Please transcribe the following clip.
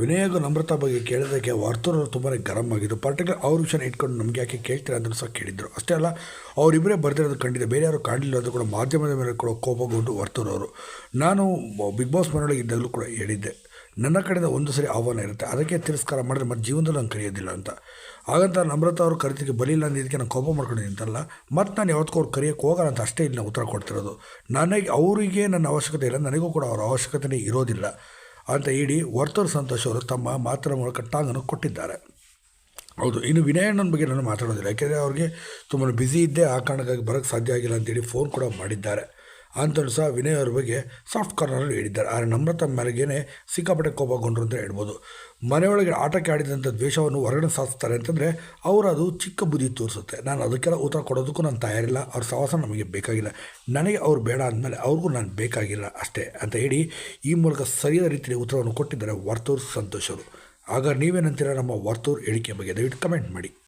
ವಿನಯಗೂ ನಮ್ರತಾ ಬಗ್ಗೆ ಕೇಳಿದ್ದಕ್ಕೆ ವರ್ತೂರವರು ತುಂಬಾ ಗರಂ ಆಗಿದ್ದು ಪರ್ಟಿಕ್ಯುಲರ್ ಅವ್ರ ವಿಷಯನ ಇಟ್ಕೊಂಡು ನಮಗೆ ಯಾಕೆ ಕೇಳ್ತೀರಾ ಅಂತ ಸಹ ಕೇಳಿದ್ರು. ಅಷ್ಟೇ ಅಲ್ಲ ಅವರಿಬ್ಬರೇ ಬರ್ದಿರೋದು ಖಂಡಿತ ಬೇರೆ ಯಾರು ಕಾಣಲಿಲ್ಲ ಅದು ಕೂಡ ಮಾಧ್ಯಮದ ಮೇಲೆ ಕೂಡ ಕೋಪಗೊಂಡು ವರ್ತೂರವರು ನಾನು ಬಿಗ್ ಬಾಸ್ ಮನೆಯೊಳಗೆ ಇದ್ದಾಗಲೂ ಕೂಡ ಹೇಳಿದ್ದೆ. ನನ್ನ ಕಡೆಯಿಂದ ಒಂದು ಸರಿ ಆಹ್ವಾನ ಇರುತ್ತೆ. ಅದಕ್ಕೆ ತಿರಸ್ಕಾರ ಮಾಡಿದ್ರೆ ಮತ್ತೆ ಜೀವನದಲ್ಲಿ ನಾನು ಕರೆಯೋದಿಲ್ಲ ಅಂತ. ಹಾಗಂತ ನಮ್ರತಾ ಅವರು ಕರಿತಿಗೆ ಬಲಿಲ್ಲ ಅಂದಿದ್ದಕ್ಕೆ ನಾನು ಕೋಪ ಮಾಡ್ಕೊಂಡು ನಿಂತಲ್ಲ ಮತ್ತು ನಾನು ಯಾವತ್ತೂ ಅವ್ರು ಕರೆಯೋಕ್ಕೆ ಹೋಗೋಣ ಅಂತ ಅಷ್ಟೇ ಇಲ್ಲಿ ಉತ್ತರ ಕೊಡ್ತಿರೋದು. ನನಗೆ, ಅವರಿಗೆ ನನ್ನ ಅವಶ್ಯಕತೆ ಇಲ್ಲ. ನನಗೂ ಕೂಡ ಅವರ ಅವಶ್ಯಕತೆನೇ ಇರೋದಿಲ್ಲ. ಅಂತ ಹೇಳಿ ವರ್ತರ್ ಸಂತೋಷ್ ಅವರು ತಮ್ಮ ಮಾತಿನ ಮೂಲಕ ಟಾಂಗನ್ನು ಕೊಟ್ಟಿದ್ದಾರೆ. ಹೌದು, ಇನ್ನು ವಿನಯಣ್ಣನ ಬಗ್ಗೆ ನಾನು ಮಾತಾಡೋದಿಲ್ಲ, ಯಾಕೆಂದರೆ ಅವ್ರಿಗೆ ತುಂಬ ಬ್ಯುಸಿ ಇದ್ದೆ ಆ ಕಾರಣಕ್ಕಾಗಿ ಬರೋಕ್ಕೆ ಸಾಧ್ಯ ಆಗಿಲ್ಲ ಅಂತೇಳಿ ಫೋನ್ ಕೂಡ ಮಾಡಿದ್ದಾರೆ. ಅಂತಲೂ ಸಹ ವಿನಯ್ ಅವ್ರ ಬಗ್ಗೆ ಸಾಫ್ಟ್ ಕಾರ್ನರಲ್ಲಿ ಹೇಳಿದ್ದಾರೆ. ಆದರೆ ನಮ್ರತ ಮೇಲೆಗೇನೆ ಸಿಕ್ಕಾಪಟ್ಟೆ ಕೋಪಗೊಂಡ್ರು ಅಂತ ಹೇಳ್ಬೋದು. ಮನೆಯೊಳಗೆ ಆಟಕ್ಕೆ ಆಡಿದಂಥ ದ್ವೇಷವನ್ನು ಹೊರಗಡೆ ಸಾಧಿಸ್ತಾರೆ ಅಂತಂದರೆ ಅವರು ಅದು ಚಿಕ್ಕ ಬುದ್ಧಿ ತೋರಿಸುತ್ತೆ. ನಾನು ಅದಕ್ಕೆಲ್ಲ ಉತ್ತರ ಕೊಡೋದಕ್ಕೂ ನಾನು ತಯಾರಿಲ್ಲ. ಅವ್ರ ಸಾಹಸ ನಮಗೆ ಬೇಕಾಗಿಲ್ಲ. ನನಗೆ ಅವ್ರು ಬೇಡ ಅಂದಮೇಲೆ ಅವ್ರಿಗೂ ನಾನು ಬೇಕಾಗಿಲ್ಲ ಅಷ್ಟೇ ಅಂತ ಹೇಳಿ ಈ ಮೂಲಕ ಸರಿಯಾದ ರೀತಿಯಲ್ಲಿ ಉತ್ತರವನ್ನು ಕೊಟ್ಟಿದ್ದಾರೆ ವರ್ತೂರ್ ಸಂತೋಷರು ಆಗ ನೀವೇನಂತೀರ ನಮ್ಮ ವರ್ತೂರ್ ಹೇಳಿಕೆ ಬಗ್ಗೆ? ದಯವಿಟ್ಟು ಕಮೆಂಟ್ ಮಾಡಿ.